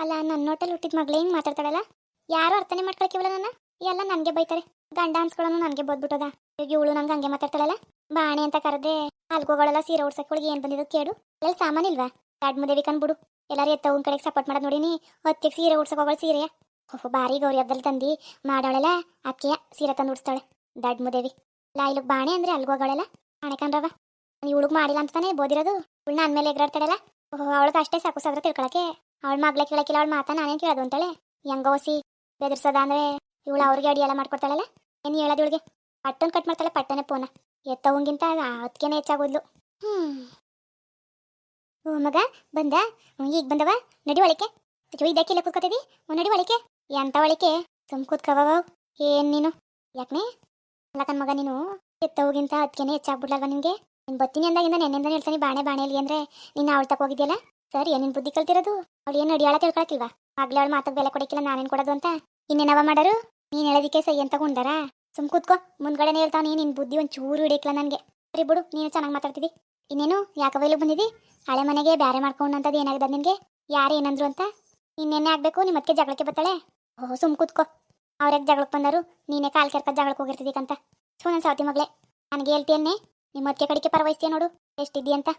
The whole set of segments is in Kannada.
ಅಲ್ಲ ನನ್ನ ನೋಟಲ್ಲಿ ಹುಟ್ಟಿದ ಮಗಳು ಹೆಂಗ್ ಮಾತಾಡ್ತಾಳಲ್ಲ? ಯಾರು ಅರ್ಥನೇ ಮಾಡ್ಕೊಳಕಿವಲ್ಲ ನನ್ನ? ಎಲ್ಲ ನನಗೆ ಬೈತಾರೆ. ಗಂಡ ಅನ್ಸ್ಕೊಳ್ಳೋನು ನನಗೆ ಬೋದ್ಬಿಟ್ಟದ ಇವಳು ನಂಗೆ ಹಂಗೆ ಮಾತಾಡ್ತಾಳಲ್ಲ? ಬಾಣೆ ಅಂತ ಕರೆದ್ರೆ ಅಲ್ಗೋಗಳೆಲ್ಲ ಸೀರೆ ಉಡ್ಸಕ್ಕೆ ಏನು ಬಂದಿದ್ದು ಕೇಳು. ಎಲ್ಲ ಸಾಮಾನಿಲ್ವಾ ಕಾಡ್ ಮುದೇವಿ ಕಂದ್ಬಿಡು ಎಲ್ಲರೂ ಎತ್ತವನ್ ಕಡೆಗೆ ಸಪೋರ್ಟ್ ಮಾಡೋದು ನೋಡಿನಿ. ಹೊತ್ತಿಗೆ ಸೀರೆ ಉಡ್ಸಕ್ ಹೋಗೋಳು ಸೀರೆಯ. ಓಹೋ ಬಾರಿ ಗೌರಿ ಹಬ್ಬದಲ್ಲಿ ತಂದು. ಮಾಡಾಳಲ್ಲ, ಅಕ್ಕಿಯ ಸೀರೆ ತಂದು ಉಡ್ಸ್ತಾಳೆ. ದಡ್ ಮುದೇವಿ ಲಾ, ಇಲ್ಲಿಗೆ ಬಾಣೆ ಅಂದ್ರೆ ಅಲ್ಗೋಗಳೆಲ್ಲ? ಬಾಣೆ ಕಣ್ರವ ಇವಳಿಗೆ ಮಾಡಿಲ್ಲ ಅಂತಾನೆ ತಾನೇ ಬೋದಿರೋದು? ಇವಳು ನನ್ನ ಮೇಲೆ ಎಗ್ರಾಡ್ತಾಳಲ್ಲ? ಓಹೋ, ಅವಳಿಗೆ ಅಷ್ಟೇ ಸಾಕು ಸಾಗ್ರ ತಿಳ್ಕೊಳಕ್ಕೆ. ಅವಳ ಮಗ್ಳೆ ಕೇಳಕ್ಕಿಲ್ಲ ಅವಳ ಮಾತಾ ನಾನೇನು ಕೇಳೋದು ಅಂತಾಳೆ? ಹೆಂಗೋಸಿ ಬೆದರ್ಸದ ಅಂದ್ರೆ ಇವಳು ಅವ್ರಿಗೆ ಅಡಿ ಎಲ್ಲ ಮಾಡ್ಕೊಡ್ತಾಳಲ್ಲ? ಏನು ಹೇಳೋದು ಇವಳಿಗೆ? ಪಟ್ಟನ್ ಕಟ್ ಮಾಡ್ತಾಳೆ ಪಟ್ಟನೆ ಪೋನ. ಎತ್ತವಂಗಿಂತ ಅದಕ್ಕೇನೆ ಹೆಚ್ಚಾಗೋದ್ಲು. ಓ ಮಗ ಬಂದ? ಹ್ಞೂ, ಈಗ ಬಂದವ? ನಡಿ ಒಳಕ್ಕೆ. ಇದಕ್ಕೆ ಇದಕ್ಕಿಲ್ಲ ಕೂತ್ಕೋತಿದಿ? ಹ್ಞೂ, ನಡಿ ಒಳಕ್ಕೆ. ಎಂತ ಒಳಕ್ಕೆ? ಸುಮ್ ಕೂತ್ಕವ ಏನು ನೀನು? ಯಾಕನೆ? ಅಲ್ಲಕನ್ ಮಗ ನೀನು ಎತ್ತವಗಿಂತ ಅದಕ್ಕೇನೆ ಹೆಚ್ಚಾಗ್ಬಿಡ್ಲಲ್ವ ನಿನ್ಗೆ? ನೀನು ಬತ್ತೀನಿ ಅಂದಾಗಿಂದ ನೆನ್ನೆಂದ ಹೇಳ್ತಾನೆ ಬಾಣೆ ಬಾಣೆಲಿ ಅಂದ್ರೆ ನೀನು ಅವಳು ತಕ ಹೋಗಿದ್ಯಲ್ಲ? ಸರಿ ನಿನ್ ಬುದ್ಧಿ ಕಲ್ತಿರೋದು? ಅವಳು ಏನು ಅಡಿಯಾಳ ತಿಳ್ಕೊಳಕಿಲ್ವಾ? ಆಗ್ಲೇ ಅವಳು ಮಾತಾಗ ಬೆಲೆ ಕೊಡಕ್ಕಿಲ್ಲ, ನಾನೇನು ಕೊಡೋದು ಅಂತ? ಇನ್ನೇನವ ಮಾಡರು? ನೀನು ಹೇಳೋದಕ್ಕೆ ಸೈ ಅಂತ ಕುಂದಾರ ಸುಮ್ ಕೂತ್ಕೋ, ಮುಂದ್ಗಡೆನೆ ಹೇಳ್ತಾವ ನಿನ್ ಬುದ್ಧಿ ಒಂದು ಚೂರು ಹಿಡಿಯಕ್ಲ ನನಗೆ. ಸರಿ ಬಿಡು, ನೀನು ಚೆನ್ನಾಗಿ ಮಾತಾಡ್ತಿದ್ದಿ. ಇನ್ನೇನು, ಯಾಕವ ಇಲ್ಲಿ ಬಂದಿದ್ದಿ? ಹಳೆ ಮನೆಗೆ ಬೇರೆ ಮಾಡ್ಕೊಂಡು ಅಂತದ್ದು ಏನಾಗಿದೆ ನಿನಗೆ? ಯಾರು ಏನಂದ್ರು ಅಂತ? ಇನ್ನೇನೇ ಆಗ್ಬೇಕು ನಿಮ್ಮ ಅದಕ್ಕೆ ಜಗಳಕ್ಕೆ ಬರ್ತಾಳೆ ಓಹ್, ಸುಮ್ ಕೂತ್ಕೋ. ಅವ್ರ್ಯಾಗ ಜಗಳಕ್ಕೆ ಬಂದರು? ನೀನೇ ಕಾಲು ಕೆರ್ಕ ಜಗಳಕ್ಕೆ ಹೋಗಿರ್ತಿದ್ದೀಕಂತ ಸುಮ್ಮನೆ ಸಾವತಿ ಮಗಳೇ, ನನಗೆ ಹೇಳ್ತಿಯನ್ನೇ ನಿಮ್ಮ ಅದಕ್ಕೆ ಕಡೆಗೆ ಪರವಹಿಸ್ತೀಯ ನೋಡು ಎಷ್ಟಿದ್ದಿ ಅಂತ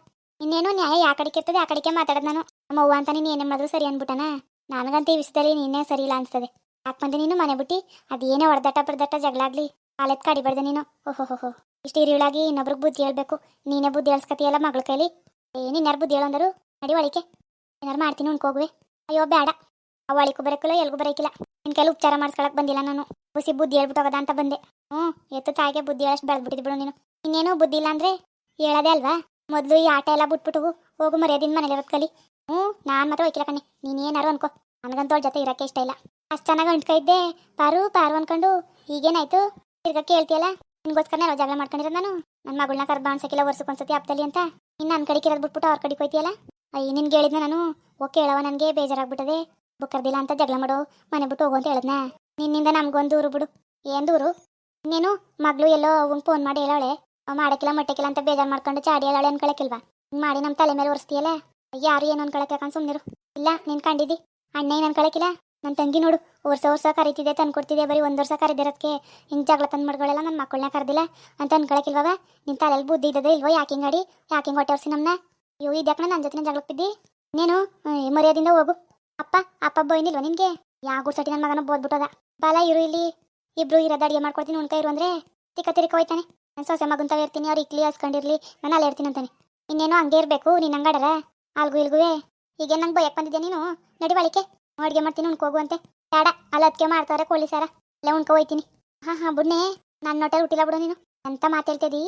ಇನ್ನೇನು ನ್ಯಾಯ ಯಾ ಇರ್ತದೆ ಆ ಕಡೆಗೆ ಮಾತಾಡೋದು ನಾನು. ನಮ್ಮ ಅವ್ವ ಅಂತ ನೀನು ಏನೇ ಮಾಡಿದ್ರು ಸರಿ ಅನ್ಬಿಟ್ಟನ ನನಗಂತ ಈ ವಿಷಯದಲ್ಲಿ ನೀನೇ ಸರಿ ಇಲ್ಲ ಅನ್ಸ್ತದೆ. ಯಾಕೆ ನೀನು ಮನೆ ಬಿಟ್ಟು? ಅದೇನೇ ಹೊಡೆದಾಟ ಬಡ್ದಾಟ ಜಗಳಾಗ್ಲಿ ಕಾಲೆತ್ ಕಡಿಬಾರ್ದೆ ನೀನು. ಓಹೋ ಹೋ ಇಷ್ಟು ಇರಿಳಾಗಿ ಇನ್ನೊಬ್ರಿಗೆ ಬುದ್ಧಿ ಹೇಳ್ಬೇಕು. ನೀನೇ ಬುದ್ಧಿ ಹೇಳ್ಸ್ಕತಿಯಲ್ಲ ಮಗಳ ಕೈಲಿ? ಏ ಇನ್ನಾರು ಬುದ್ಧಿ ಹೇಳಂದರು? ನಡಿ ಒಳಿಕೆ ಏನಾರು ಮಾಡ್ತೀನಿ ಉಣ್ಕೋಗುವೆ ಅಯ್ಯೋ ಬೇಡ ಅವ ಒಳಿಗೂ ಬರಕಿಲ್ಲ, ಎಲ್ಗೂ ಬರೋಕ್ಕಿಲ್ಲ ನಿನ್ ಕೈಲಿ ಉಪಚಾರ ಮಾಡ್ಕೊಳಕ್ಕೆ ಬಂದಿಲ್ಲ ನಾನು. ಹುಸಿ ಬುದ್ಧಿ ಹೇಳ್ಬಿಟ್ಟು ಹೋಗದ ಅಂತ ಬಂದೆ. ಹ್ಞೂ ಎತ್ತು ತಾಯಿಗೆ ಬುದ್ಧಿ ಹೇಳಷ್ಟು ಬೆಳೆದ್ಬಿಟ್ಟಿದ್ ಬಿಡು ನೀನು. ಇನ್ನೇನು ಬುದ್ಧಿ ಇಲ್ಲ ಅಂದ್ರೆ ಹೇಳೋದೇ ಅಲ್ವಾ? ಮೊದಲು ಈ ಆಟ ಎಲ್ಲ ಬಿಟ್ಬಿಟ್ಟು ಹೋಗು ಮರ್ಯಾದಿನ ಮನೇಲಿ ಇರೋದ್ ಕಲಿ. ಹ್ಞೂ, ನಾನು ಮಾತ್ರ ಹೋಯ್ಕಿಲ್ಲ ಕಣೆ ನೀನೇನಾರು ಅನ್ಕೋ. ನನಗಂತೂ ಅವ್ಳ ಜೊತೆ ಇರೋಕ್ಕೆ ಇಷ್ಟ ಇಲ್ಲ. ಅಷ್ಟು ಚೆನ್ನಾಗಿ ಅಂಟ್ಕೈದ್ದೆ ಪಾರು ಪಾರು ಅನ್ಕೊಂಡು. ಈಗೇನಾಯ್ತು? ತಿರ್ಗಾ ಕೇಳ್ತಿಯಲ್ಲ? ನಿನ್ಗೋಸ್ಕರನೇ ನಾವು ಜಗಳ ಮಾಡ್ಕೊಂಡಿರೋದು ನಾನು. ನನ್ನ ಮಗಳನ್ನ ಕರ್ದು ಬಾಣ್ಸಕ್ಕಿಲ್ಲ ವರ್ಷಕ್ಕೊಂದ್ಸತಿ ಹಬ್ಬದಲ್ಲಿ ಅಂತ. ಇನ್ನು ನನ್ನ ಕಡೆಗೆ ಇರೋದು ಬಿಟ್ಬಿಟ್ಟು ಅವ್ರ ಕಡೆಗೆ ಹೋಯ್ತಿಯಲ್ಲ? ಅಯ್ಯ ನಿನ್ಗೆ ಹೇಳಿದ್ನ ನಾನು? ಓಕೆ ಹೇಳವ ನನಗೆ ಬೇಜಾರಾಗ್ಬಿಟ್ಟದೆ. ಬುಕ್ಕರ್ದಿಲ್ಲ ಅಂತ ಜಗಳ ಮಾಡೋ. ಮನೆ ಬಿಟ್ಟು ಹೋಗು ಅಂತ ಹೇಳಿದ್ನ. ನಿನ್ನಿಂದ ನಮ್ಗೊಂದು ಊರು ಬಿಡು. ಏನ್ ದೂರು ಇನ್ನೇನು? ಮಗಳು ಎಲ್ಲೋ ಅವಂಗೆ ಫೋನ್ ಮಾಡಿ ಹೇಳವಳೆ. ಅವ್ ಮಾಡಕ್ಕಿಲ್ಲ, ಮಟ್ಟಕ್ಕಿಲ್ಲ ಅಂತ ಬೇಜಾರು ಮಾಡ್ಕೊಂಡು ಚಾಡಿ ಹೇಳಿ ಅನ್ಕೊಳಕ್ಕಿಲ್ವಾ ಮಾಡಿ ನಮ್ಮ ತಲೆ ಮೇಲೆ ಒರೆಸ್ತೀಯಲ್ಲ? ಯಾರು ಏನು ಅನ್ಕೊಳಕ್ಕೆ ಸುಮ್ನಿರು. ಇಲ್ಲ, ನೀನು ಕಂಡಿದ್ದಿ ಅಣ್ಣ ಏನು ಅನ್ಕೊಳಕ್ಕಿಲ್ಲ ನನ್ನ ತಂಗಿ ನೋಡು, ವರ್ಷ ವರ್ಷ ಕರಿತಿದ್ದೆ, ತಂದು ಕೊಡ್ತಿದ್ದೆ, ಬರೀ ಒಂದು ವರ್ಷ ಕರೆದಿರೋದಕ್ಕೆ ಹಿಂಗೆ ಜಗಳ ತಂದು ಮಾಡ್ಕೊಳ್ಳಲ್ಲ ನನ್ನ ಮಕ್ಕಳನ್ನ ಕರೆದಿಲ್ಲ ಅಂತ ಅನ್ಕೊಳಕ್ಕಿಲ್ವಾಗ ನಿನ್ನ ತಲೆಯಲ್ಲಿ ಬುದ್ಧಿ ಇದ್ದದೆ ಇಲ್ವೋ, ಯಾಕೆ ಹಿಂಗ್ ಆಡಿ? ಯಾಕೆ ಹಿಂಗೆ ಹೊಟ್ಟೆ ಹೊರ್ಸಿ ನಮ್ಮನ್ನ ಅಯ್ಯೋ ಇದ್ಯಾಕಣ ನನ್ನ ಜೊತೆ ಜಗಳಕ್ಕೆ ಬಿದ್ದಿ? ನೀನು ಮರ್ಯಾದಿಂದ ಹೋಗು. ಅಪ್ಪ ಅಪ್ಪ ಬೈನಿಲ್ವ ನಿನಗೆ? ಯಾವ ಗುಡ್ಸಟಿ ನನ್ನ ಮಗನ ಬೋದ್ಬಿಟ್ಟದ? ಬಾಲ, ಇರು ಇಲ್ಲಿ. ಇಬ್ರು ಇರೋದು ಅಡಿಗೆ ಮಾಡ್ಕೊಡ್ತೀನಿ, ಉಣ್ಕ, ಇರು ಅಂದ್ರೆ. ತಿಕ್ಕ, ತಿರಿಕ, ಹೋಯ್ತಾನೆ. ಸೊಸೆ ಮಗುಂತ ಇರ್ತೀನಿ, ಅವ್ರು ಇಕ್ಲಿ ಹಸ್ಕೊಂಡಿರ್ಲಿ ನಾನು ಅಲ್ಲಿ ಇರ್ತೀನಿ ಅಂತಾನೆ. ಇನ್ನೇನೋ ಹಂಗೆ ಇರಬೇಕು ನೀನು ಹಂಗಾಡರ ಅಲ್ಗು ಇಲ್ಗುವೆ. ಈಗ ನಂಗೆ ಬಯಕ್ ಬಂದಿದ್ದೆ ನೀನು? ನಡಿ ಬಳಿಕೆ ಅಡುಗೆ ಮಾಡ್ತೀನಿ ಉಣ್ಕೋಗು ಅಂತೆ. ಬೇಡ, ಅಲ್ಲಿ ಅದಕ್ಕೆ ಮಾಡ್ತಾರೆ ಕೋಳಿ ಸಾರ ಅಲ್ಲೇ ಉಣ್ಕೊ ಹೋಯ್ತೀನಿ. ಹಾಂ ಹಾಂ, ಬುಡ್ನೆ. ನನ್ನ ನೋಟಲ್ಲಿ ಹುಟ್ಟಿಲ್ಲ ಬಿಡು ನೀನು. ಅಂತ ಮಾತಾಡ್ತಿದ್ದಿ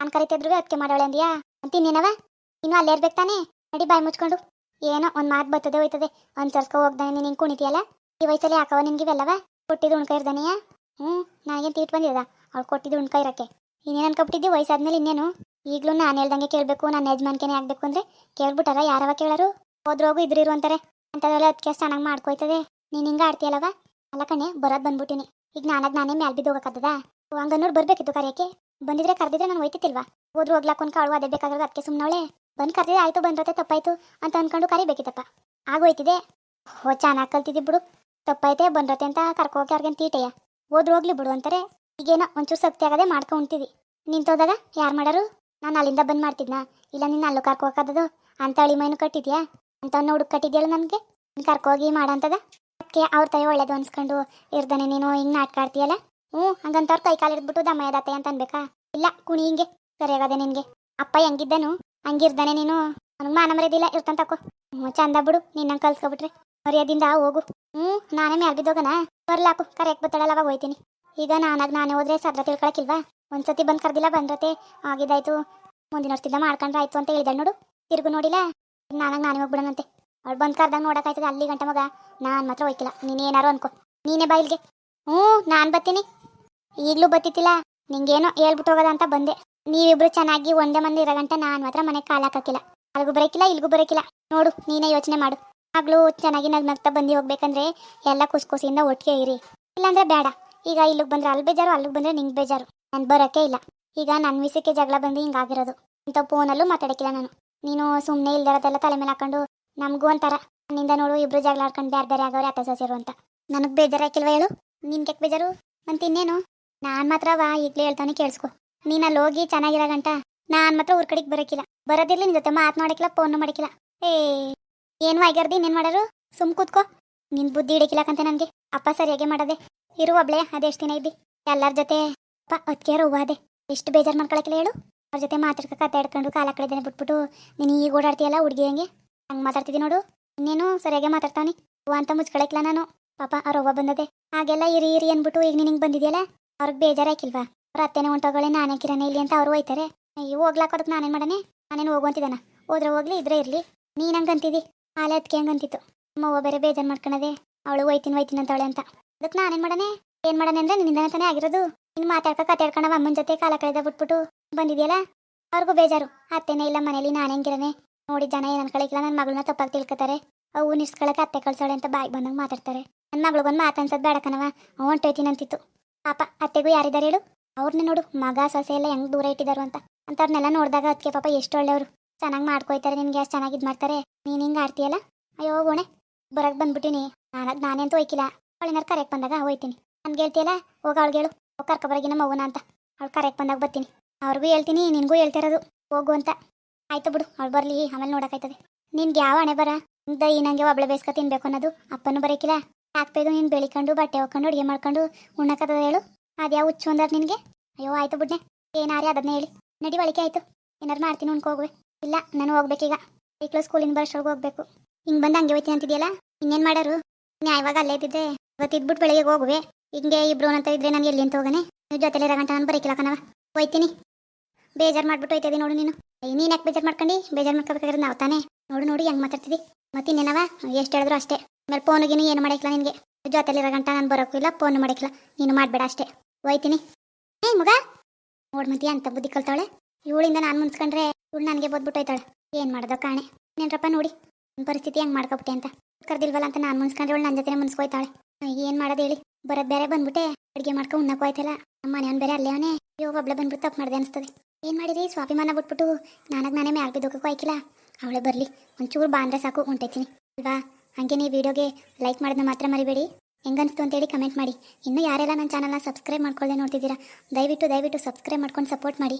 ನಾನು ಕರಿತಿದ್ರು ಅದಕ್ಕೆ ಮಾಡೋಳೆ ಅಂದ್ಯಾ? ಅಂತ ಇನ್ನೇನವ ಇನ್ನು ಅಲ್ಲೇ ಇರ್ಬೇಕು ತಾನೇ? ನಡಿ ಬಾಯಿ ಮುಚ್ಕೊಂಡು. ಏನೋ ಒಂದು ಮಾತು ಬರ್ತದೆ ಹೋಯ್ತದೆ. ಅನ್ಸರ್ಸ್ಕೊ ಹೋಗ್ದಾನೆ ನೀನು ಹಿಂಗೆ ಕುಣಿತೀಯಲ್ಲ? ಈ ವಯಸ್ಸಲ್ಲಿ ಯಾಕವ ನಿನ್ಗೆ ಇವೆಲ್ಲವ? ಕೊಟ್ಟಿದ್ದು ಉಣ್ಕ ಇರ್ದಾನೆಯಾ? ಹ್ಞೂ ನನಗೇನು ತೀಟ್ ಬಂದಿದ್ದ? ಅವ್ಳು ಕೊಟ್ಟಿದ್ದು ಉಣ್ಕ ಇರಕ್ಕೆ. ಇನ್ನೇನು ಅನ್ಕೊಬಿಟ್ಟಿದ್ದೆ? ವಯಸ್ಸಾದ್ಮೇಲೆ ಇನ್ನೇನು? ಈಗಲೂ ನಾನು ಹೇಳ್ದಂಗೆ ಕೇಳಬೇಕು ನನ್ನ ಯಜಮಾನ್ಕೇನೆ ಆಗಬೇಕು ಅಂದರೆ ಕೇಳ್ಬಿಟ್ಟಾರ? ಯಾರವ ಕೇಳರು? ಹೋದ್ರೋಗು ಇದ್ರಿರು ಅಂತಾರೆ. ಅಂಥದ್ರೆಲ್ಲ ಅದಕ್ಕೆ ಚೆನ್ನಾಗಿ ಮಾಡ್ಕೊಯ್ತದೆ. ನೀನು ಹಿಂಗೆ ಆಡ್ತೀಯಲ್ಲವ? ಅಲ್ಲ ಕಣೆ, ಬರೋದು ಬಂದ್ಬಿಟ್ಟಿನಿ. ಈಗ ನಾನಾಗ ನಾನೇ ಮ್ಯಾಲ್ ಬಿದ್ದು ಹಂಗ ಹಂಗನ್ನೋರು ಬರಬೇಕಿತ್ತು ಕರೆಯಕ್ಕೆ. ಬಂದಿದ್ರೆ ಕರೆದಿದ್ರೆ ನಾನು ಹೋಯ್ತಿತ್ತಿಲ್ವಾ ಹೋದ್ರು ಹೋಗ್ಲಾಕೊಂಡ್ ಕಾಳು ಅದೇ ಬೇಕಾಗಿರೋದು ಅದಕ್ಕೆ ಸುಮ್ಮನವಳೆ ಬಂದು ಕರೆದಿದೆ ಆಯ್ತು ಬಂದ್ರತೆ ತಪ್ಪಾಯ್ತು ಅಂತ ಅನ್ಕೊಂಡು ಕರಿಬೇಕಿತ್ತಪ್ಪ. ಆಗೋಯ್ತಿದೆ ಹೋ ಚೆನ್ನಾಗಿ ಕಲ್ತಿದ್ದಿ ಬಿಡು. ತಪ್ಪೈತೆ ಬಂದ್ರತೆ ಅಂತ ಕರ್ಕೋಕೆ ಅವ್ರಿಗೆ ತೀಟೆಯ? ಹೋದ್ರು ಹೋಗ್ಲಿ ಬಿಡು ಅಂತಾರೆ. ಈಗೇನೋ ಒಂಚೂರು ಸತ್ಯ ಆಗದೆ ಮಾಡ್ಕೊಂಡ್ತಿದ್ದಿ ನಿಂತೋದಾಗ ಯಾರು ಮಾಡರು? ನಾನು ಅಲ್ಲಿಂದ ಬಂದ್ ಮಾಡ್ತಿದ್ನಾ? ಇಲ್ಲ ನಿನ್ನ ಅಲ್ಲೂ ಕರ್ಕೋಕಾದದು ಅಂತ ಅಳಿ ಮೈನು ಕಟ್ಟಿದ್ಯಾ? ಅಂತ ಹುಡುಕ್ ಕಟ್ಟಿದ್ಯಲ್ಲ ನನಗೆ? ನೀನು ಕರ್ಕೋಗಿ ಮಾಡಂತದ ಅದಕ್ಕೆ ಅವ್ರ ತಾಯಿ ಒಳ್ಳೇದು ಅನ್ಸ್ಕೊಂಡು ಇರ್ದಾನೆ ನೀನು, ಹಿಂಗೆ ನಾಟಕ ಆಡ್ತೀಯಲ್ಲ? ಹ್ಞೂ, ಹಂಗಂತವ್ರ ಕೈ ಕಾಲು ಹಿಡ್ಬಿಟ್ಟು ದಮ್ಮಯ್ಯದತ್ತೆ ಅಂತ ಅನ್ಬೇಕಾ? ಇಲ್ಲ, ಕುಣಿ ಹಿಂಗೆ, ಸರಿಯಾಗದೆ ನಿನಗೆ. ಅಪ್ಪ ಹೆಂಗಿದ್ದನು? ಹಂಗಿರ್ದಾನೆ ನೀನು? ಅವ್ನಿಗೆ ಮಾನ ಮರ್ಯಾದಿಲ್ಲ ಇರ್ತಂತ ಹ್ಞೂ, ಚಂದ ಬಿಡು ನಿನ್ನಂಗೆ ಕಲ್ಸ್ಕೊಬಿಟ್ರೆ. ಮರ್ಯಾದಿಂದ ಹೋಗು. ಹ್ಞೂ, ನಾನೇ ಮ್ಯಾಲ್ ಬಿದ್ದೋಗನ? ಬರ್ಲಾಕು ಕರೆಕ್ಟ್ ಬತ್ತಾಳಲ್ಲ, ಅವಾಗ ಹೋಯ್ತೀನಿ. ಈಗ ನಾನಾಗ ನಾನೇ ಹೋದ್ರೆ ಸದ್ರ ತಿಳ್ಕೊಳಕಿಲ್ವಾ? ಒಂದ್ಸತಿ ಬಂದು ಕರ್ದಿಲ್ಲ ಬಂದ್ರತೆ. ಆಗಿದ್ದಾಯ್ತು. ಮುಂದಿನ ವರ್ಷದಿಂದ ಮಾಡ್ಕೊಂಡ್ರೆ ಆಯ್ತು ಅಂತ ಹೇಳಿದ ನೋಡು. ತಿರುಗು ನೋಡಿಲ್ಲ? ನಾನಾಗ ನಾನೇ ಹೋಗ್ಬಿಡನಂತೆ ಅವ್ಳು ಬಂದು ಕರ್ದಾಗ ನೋಡಕ್ಕಾಯ್ತದೆ ಅಲ್ಲಿ ಗಂಟ ಮಗ. ನಾನು ಮಾತ್ರ ಹೋಯ್ಕಿಲ್ಲ. ನೀನೇನಾರು ಅನ್ಕೋ. ನೀನೇ ಬಾಯಿಲ್ಗೆ ಹ್ಞೂ, ನಾನು ಬತ್ತೀನಿ. ಈಗಲೂ ಬತ್ತಿತ್ತಿಲ್ಲ? ನಿಂಗೇನೋ ಹೇಳ್ಬಿಟ್ಟು ಹೋಗೋದ ಅಂತ ಬಂದೆ. ನೀವಿಬ್ರು ಚೆನ್ನಾಗಿ ಒಂದೇ ಮಂದಿ ಇರೋ ಗಂಟ ನಾನು ಮಾತ್ರ ಮನೆಗೆ ಕಾಲು ಹಾಕಕ್ಕಿಲ್ಲ ಅಲ್ಗೂ ಬರೋಕಿಲ್ಲ ಇಲ್ಗೂ ಬರೋಕಿಲ್ಲ. ನೋಡು, ನೀನೇ ಯೋಚನೆ ಮಾಡು. ಆಗ್ಲೂ ಚೆನ್ನಾಗಿ ನಗ್ ನಗ್ತಾ ಬಂದು ಹೋಗ್ಬೇಕಂದ್ರೆ ಎಲ್ಲ ಕುಸ್ಕುಸಿಯಿಂದ ಒಟ್ಟಿಗೆ ಇರಿ. ಇಲ್ಲಾಂದ್ರೆ ಬೇಡ ಈಗ ಇಲ್ಲಿಗೆ ಬಂದ್ರೆ ಅಲ್ಲಿ ಬೇಜಾರು, ಅಲ್ಲಿಗೆ ಬಂದ್ರೆ ನಿಂಗೆ ಬೇಜಾರು. ನಾನು ಬರೋಕ್ಕೆ ಇಲ್ಲ. ಈಗ ನನ್ನ ವಿಷಯಕ್ಕೆ ಜಗಳ ಬಂದು ಹಿಂಗಾಗಿರೋದು ಇಂಥ ಫೋನಲ್ಲೂ ಮಾತಾಡಕ್ಕಿಲ್ಲ ನಾನು. ನೀನು ಸುಮ್ಮನೆ ಇಲ್ದಿರೋದೆಲ್ಲ ತಲೆ ಮೇಲೆ ಹಾಕೊಂಡು ನಮಗೂ ಅಂತಾರ ನಿಂದ ನೋಡು ಇಬ್ರು ಜಗಳ ಆಡ್ಕೊಂಡು ಬೇರೆ ಬೇರೆ ಆಗೋರೆ ಅತ್ತ ಸಸಿರು ಅಂತ. ನನಗೆ ಬೇಜಾರಾಕಿಲ್ವ ಹೇಳು? ನಿನ್ಗೆ ಬೇಜಾರು? ಅಂತ ಇನ್ನೇನು? ನಾನು ಮಾತ್ರ ವಾ ಈಗಲೇ ಹೇಳ್ತಾನೆ ಕೇಳಿಸ್ಕೊ. ನೀನು ಅಲ್ಲಿ ಹೋಗಿ ಚೆನ್ನಾಗಿರೋ ಗಂಟ ನಾನು ಮಾತ್ರ ಊರ್ ಕಡೆಗೆ ಬರೋಕ್ಕಿಲ್ಲ ಬರೋದಿರ್ಲಿ ನಿನ್ ಜೊತೆ ಮಾತು ಮಾಡಿಕಿಲ್ಲ ಫೋನ್ ಮಾಡಿಕಿಲ್ಲ ಏ, ಏನು ಆಗ್ಯಾರ್ದಿ ಇನ್ನೇನು ಮಾಡೋರು? ಸುಮ್ ಕೂತ್ಕೋ. ನಿನ್ ಬುದ್ಧಿ ಹಿಡಿಕಿಲ್ಲಕಂತೆ ನನಗೆ. ಅಪ್ಪ ಸರಿಯಾಗಿ ಮಾಡದೆ. ಇರು ಒಬ್ಳೆ ಅದೆಷ್ಟು ದಿನ ಇದ್ದಿ? ಎಲ್ಲರ ಜೊತೆ ಅಪ್ಪ ಅದಕ್ಕೆ ಅದೇ. ಎಷ್ಟು ಬೇಜಾರು ಮಾಡ್ಕೊಳಕಿಲ್ಲ ಹೇಳು. ಅವ್ರ ಜೊತೆ ಮಾತಾಡ್ಕ ಕತೆ ಹಿಡ್ಕೊಂಡು ಕಾಲ ಕಳೆದೇನೆ ಬಿಟ್ಬಿಟ್ಟು, ನೀನು ಈಗ ಓಡಾಡ್ತೀಯಲ್ಲ ಹುಡುಗಿ ಹಂಗೆ? ಹಂಗೆ ಮಾತಾಡ್ತಿದ್ದಿ ನೋಡು. ಇನ್ನೇನು ಸರಿಯಾಗಿ ಮಾತಾಡ್ತಾನೆ ಹೂ ಅಂತ ಮುಚ್ಕೊಳಕ್ಲ ನಾನು. ಪಾಪ ಅವ್ರ ಅವ್ವ ಬಂದದೆ. ಹಾಗೆಲ್ಲ ಇರಿ ಇರಿ ಅಂದ್ಬಿಟ್ಟು ಈಗ ನಿನಗೆ ಬಂದಿದೆಯಲ್ಲ? ಅವ್ರಿಗೆ ಬೇಜಾರಾಕಿಲ್ವಾ ಅವ್ರ ಅತ್ತೆನೇ ಹೊಂಟೋಗಳೆ ನಾನೇ ಕಿರಣೆ ಇಲ್ಲಿ ಅಂತ ಅವ್ರು ಹೋಯ್ತಾರೆ ಅಯ್ಯೋ ಹೋಗ್ಲಾಕೋದಕ್ಕೆ ನಾನೇನು ಮಾಡನೆ? ನಾನೇನು ಹೋಗುವಂತಿದ್ದಾನ ಹೋದ್ರೆ ಹೋಗ್ಲಿ, ಇದ್ರೆ ಇರಲಿ. ನೀನು ಹಂಗಂತಿದ್ದಿ ಆಲೆ ಅದಕ್ಕೆ ಹಂಗಂತಿತ್ತು ನಮ್ಮವ್ವ ಬೇರೆ ಬೇಜಾರು ಮಾಡ್ಕೊಳದೆ ಅವಳು ಹೋಯ್ತೀನಿ ಹೋಯ್ತೀನಿ ಅಂತವಳೆ ಅಂತ. ಅದಕ್ಕೆ ನಾನೇನು ಮಾಡನೆ ಏನು ಮಾಡನೆ ಅಂದ್ರೆ ನಿನ್ನಿಂದನೇ ತಾನೇ ಆಗಿರೋದು. ಇನ್ನು ಮಾತಾಡ್ಕ ಕತೆ ಹೇಳ್ಕೊಂಡು ಅಮ್ಮನ ಜೊತೆ ಕಾಲ ಕಳೆದ ಬಿಟ್ಬಿಟ್ಟು ಬಂದಿದೆಯಲ್ಲ? ಅವ್ರಿಗೂ ಬೇಜಾರು. ಅತ್ತೆನೇ ಇಲ್ಲ ಮನೇಲಿ, ನಾನು ಹೆಂಗಿರನೆ? ನೋಡಿ ಜನ ಏನು ಅನ್ಕೊಳಿಕಿಲ್ಲ ನನ್ನ ಮಗಳನ್ನ ತಪ್ಪಾಗಿ ತಿಳ್ಕೊತಾರೆ. ಅವು ನಿರ್ಸ್ಕೊಳಕ್ಕೆ ಅತ್ತೆ ಕಳ್ಸೋಳೆ ಅಂತ ಬಾಯಿ ಬಂದಂಗೆ ಮಾತಾಡ್ತಾರೆ. ನನ್ನ ಮಗಳಿಗೊಂದು ಮಾತನ್ಸದ್ ಬೇಡಕನವ ಹೊಂಟೋಯ್ತೀನಿ ಅಂತಿತ್ತು ಪಾಪ, ಅತ್ತೆಗೂ ಯಾರಿದ್ದಾರೆ ಹೇಳು? ಅವ್ರನ್ನ ನೋಡು. ಮಗ ಸೊಸೆ ಎಲ್ಲ ಹೆಂಗ್ ದೂರ ಇಟ್ಟಿದಾರು ಅಂತ. ಅಂತವ್ರನ್ನೆಲ್ಲ ನೋಡಿದಾಗ ಅದಕ್ಕೆ ಪಾಪ ಎಷ್ಟು ಒಳ್ಳೆಯವರು. ಚೆನ್ನಾಗಿ ಮಾಡ್ಕೊಯ್ತಾರೆ. ನಿನ್ಗೆ ಎಷ್ಟು ಚೆನ್ನಾಗಿ ಇದು ಮಾಡ್ತಾರೆ? ನೀನು ಹಿಂಗೆ ಆಡ್ತೀಯಲ್ಲ? ಅಯ್ಯೋ ಗೋಣೆ ಬರಕ್ ಬಂದ್ಬಿಟ್ಟಿನಿ. ನಾನು ಅಂತ ಹೋಯ್ಕಿಲ್ಲ ಅವಳಿನಾರು ಕರೆಕ್ಟ್ ಬಂದಾಗ ಹೋಯ್ತೀನಿ. ನನ್ಗೆ ಗೆಳ್ತಿಯಲ್ಲ ಹೋಗ ಅವಳಿಗೆ ಹೇಳು ಹೋಗಿ ಕರ್ಕೊಬರಗಿನ ಮಗುನ ಅಂತ. ಅವಳು ಕರೆಕ್ಟ್ ಬಂದಾಗ ಬರ್ತೀನಿ. ಅವ್ರಿಗೂ ಹೇಳ್ತೀನಿ, ನಿನಗೂ ಹೇಳ್ತಿರೋದು ಹೋಗು ಅಂತ. ಆಯ್ತು ಬಿಡು, ಅವಳು ಬರಲಿ, ಆಮೇಲೆ ನೋಡೋಕ್ಕಾಯ್ತದೆ. ನಿನ್ಗೆ ಯಾವ ಹಣೆ ಬರ? ದೈ, ನಂಗೆ ಒಬ್ಳೆ ಬೇಸ್ಕ ತಿನ್ಬೇಕು ಅನ್ನೋದು. ಅಪ್ಪನೂ ಬರೋಕಿಲ್ಲ. ಹಾಕ್ಬೇಕು ನೀನು ಬೆಳಿಕೊಂಡು, ಬಟ್ಟೆ ಹೋಗ್ಕೊಂಡು ಅಡುಗೆ ಮಾಡ್ಕೊಂಡು ಉಣ್ಣಕ್ಕದ ಹೇಳು? ಅದ್ಯಾವ ಹುಚ್ಚು ಅಂದಾರ ನಿನಗೆ? ಅಯ್ಯೋ, ಆಯ್ತು ಬಿಡ್ನೆ. ಏನಾರಿ ಅದನ್ನ ಹೇಳಿ. ನಡಿ ಒಳಿಕೆ ಆಯ್ತು. ಏನಾರು ಮಾಡ್ತೀನಿ ಹೋಗುವೆ. ಇಲ್ಲ, ನಾನು ಹೋಗ್ಬೇಕೀಗ. ಮಕ್ಕಳು ಸ್ಕೂಲಿಂದ ಬರೋಷ್ಟ್ರೊಳಗೆ ಹೋಗ್ಬೇಕು. ಹಿಂಗೆ ಬಂದು ಹಂಗೆ ಹೋಯ್ತೀನಿ ಅಂತಿದ್ಯಲ್ಲ? ಇನ್ನೇನು ಮಾಡೋರು? ಯಾವಾಗ ಅಲ್ಲೇ ಇದ್ದಿದ್ರೆ ಇವತ್ತು ಇದ್ಬಿಟ್ಟು ಬೆಳಿಗ್ಗೆ ಹೋಗುವೆ. ಹಿಂಗೆ ಇಬ್ರು ಅಂತ ಇದ್ರೆ ನಾನು ಎಲ್ಲಿ ಅಂತ ಹೋಗನೆ? ನೀವು ಜೊತೆಲಿ ಗಂಟ ನಾನು ಬರೀಕಿಲ್ಲ ಕಣವ ಹೋಯ್ತೀನಿ. ಬೇಜಾರು ಮಾಡ್ಬಿಟ್ಟು ಹೋಯ್ತದಿ ನೋಡು ನೀನು. ನೀನು ಯಾಕೆ ಬೇಜಾರು ಮಾಡ್ಕೊಂಡು? ಬೇಜಾರು ಮಾಡ್ಕೋಬೇಕಾದ್ರೆ ನಾವು ತಾನೇ. ನೋಡು, ನೋಡಿ ಹೆಂಗೆ ಮಾತಾಡ್ತೀವಿ ಮತ್ತೆ ಇನ್ನೇನವ ಎಷ್ಟು ಹೇಳಿದ್ರು ಅಷ್ಟೇ. ಆಮೇಲೆ ಫೋನಿಗಿನ ಏನು ಮಾಡಕ್ಕಿಲ್ಲ ನಿನಗೆ. ಜೊತೆಲಿರೋ ಗಂಟ ನಾನು ಬರೋಕ್ಕೂ ಇಲ್ಲ ಫೋನ್ ಮಾಡಕ್ಕಿಲ್ಲ. ನೀನು ಮಾಡಬೇಡ ಅಷ್ಟೇ. ಹೋಯ್ತೀನಿ. ಏ ಮಗ! ನೋಡ್ ಮತ್ತೆ ಅಂತ ಬುದ್ಧಿ ಕಲ್ತಾಳೆ ಇವಳಿಂದ ನಾನು ಮುನ್ಸ್ಕೊಂಡ್ರೆ ಇವಳು ನನಗೆ ಬೋದ್ಬಿಟ್ಟೋಯ್ತಾಳೆ. ಏನು ಮಾಡೋದೋ ಕಾಣೆ. ನೇನ್ರಪ್ಪ ನೋಡಿ. ನನ್ನ ಪರಿಸ್ಥಿತಿ ಹೆಂಗೆ ಮಾಡ್ಕೊಬಿಟ್ಟೆ ಅಂತ. ಕರ್ದಿಲ್ವಲ್ಲ ಅಂತ ನಾನು ಮುನ್ಸ್ಕೊಂಡ್ರೆ ಇವಳು ನನ್ನ ಜೊತೆ ಮುನ್ಸ್ಕೊಯ್ತಾಳೆ. ಏನು ಮಾಡೋದು ಹೇಳಿ? ಬರೋದು ಬೇರೆ ಬಂದ್ಬಿಟ್ಟೆ. ಅಡುಗೆ ಮಾಡ್ಕೊಂಡು ಉಣ್ಣಕ್ಕೂ ಆಯ್ತಲ್ಲ ನಮ್ಮ ಮನೆ ಬೇರೆ ಅಲ್ಲೇ ಅವನೇ. ಇವಾಗ ಒಬ್ಳೆ ಬಂದ್ಬಿಟ್ಟು ತಪ್ಪು ಮಾಡಿದೆ ಅನಿಸ್ತದೆ. ಏನು ಮಾಡಿರಿ ಸ್ವಾಭಿಮಾನ ಬಿಟ್ಬಿಟ್ಟು ನಾನಾಗ ನಾನೇ ಮ್ಯಾಲ್ ಬಿದ್ದೋಗಕ್ಕೂ ಆಯ್ಕಿಲ್ಲ. ಅವಳೇ ಬರಲಿ. ಒಂಚೂರು ಬಾಂದ್ರೆ ಸಾಕು, ಹೊಂಟೈತೀನಿ. ಅಲ್ವಾ ಹಂಗೆ ನೀವು ವಿಡಿಯೋಗೆ ಲೈಕ್ ಮಾಡೋದನ್ನ ಮಾತ್ರ ಮರಿಬೇಡಿ. ಹೆಂಗನ್ಸ್ತು ಅಂತೇಳಿ ಕಮೆಂಟ್ ಮಾಡಿ. ಇನ್ನೂ ಯಾರೆಲ್ಲ ನನ್ನ ಚಾನಲ್ನ ಸಬ್ಸ್ಕ್ರೈಬ್ ಮಾಡ್ಕೊಳ್ಳದೆ ನೋಡ್ತಿದ್ದೀರಾ, ದಯವಿಟ್ಟು ದಯವಿಟ್ಟು ಸಬ್ಸ್ಕ್ರೈಬ್ ಮಾಡ್ಕೊಂಡು ಸಪೋರ್ಟ್ ಮಾಡಿ.